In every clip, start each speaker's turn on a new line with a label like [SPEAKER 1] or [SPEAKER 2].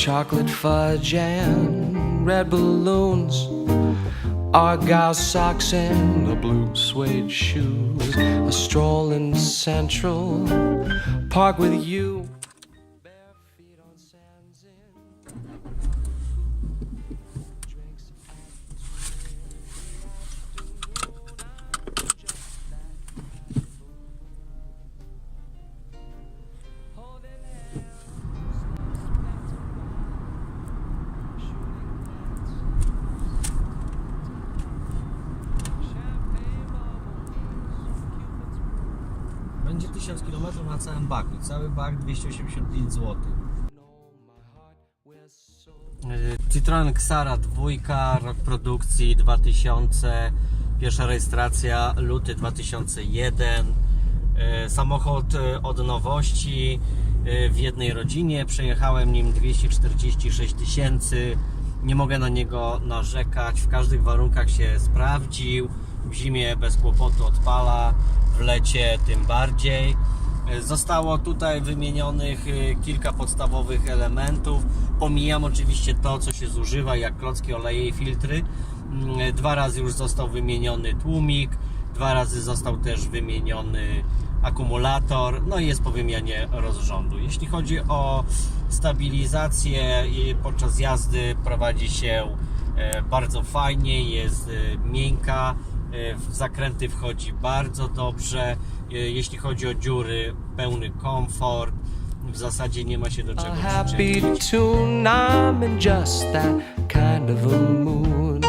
[SPEAKER 1] chocolate fudge and red balloons. Argyle socks and the blue suede shoes. A stroll in Central Park with you.
[SPEAKER 2] Będzie 1000 km na całym baku. Cały bak 285 zł. Citroen Xara 2, rok produkcji 2000, pierwsza rejestracja luty 2001. E, Samochód e, od nowości w jednej rodzinie. Przejechałem nim 246 tysięcy. Nie mogę na niego narzekać. W każdych warunkach się sprawdził. W zimie bez kłopotu odpala, w tym bardziej. E, Zostało tutaj wymienionych e, kilka podstawowych elementów. Pomijam oczywiście to, co się zużywa, jak klocki, oleje i filtry. Mm, Dwa razy już został wymieniony tłumik, dwa razy został też wymieniony akumulator, no i jest po wymianie rozrządu. Jeśli chodzi o stabilizację podczas jazdy prowadzi się e, bardzo fajnie, jest e, miękka, e, w zakręty wchodzi bardzo dobrze. E, Jeśli chodzi o dziury, pełny komfort. W zasadzie nie ma się do czego przyczepić.
[SPEAKER 1] tune. I'm in just that kind of a mood.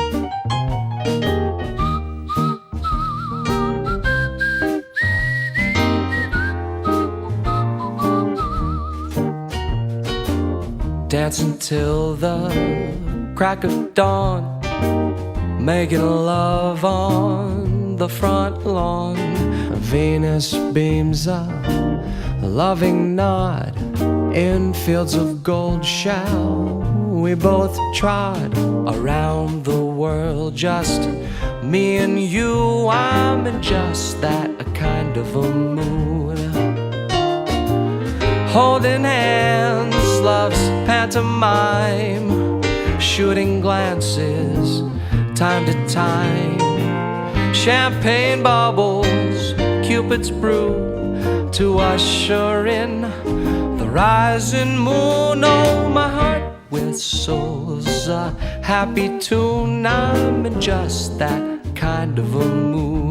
[SPEAKER 1] Dance until the crack of dawn, making love on the front lawn. Venus beams a loving nod in fields of gold shall we both trod around the world. Just me and you i'm in just that kind of a mood holding hands love's pantomime. Shooting glances time to time champagne bubbles cupid's brew to usher in the rising moon. Oh, my heart whistles a happy tune. I'm in just that kind of a mood.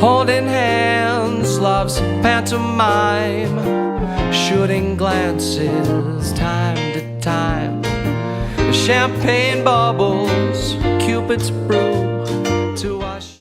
[SPEAKER 1] Holding hands, love's pantomime. Shooting glances, time to time. Champagne bubbles, Cupid's brew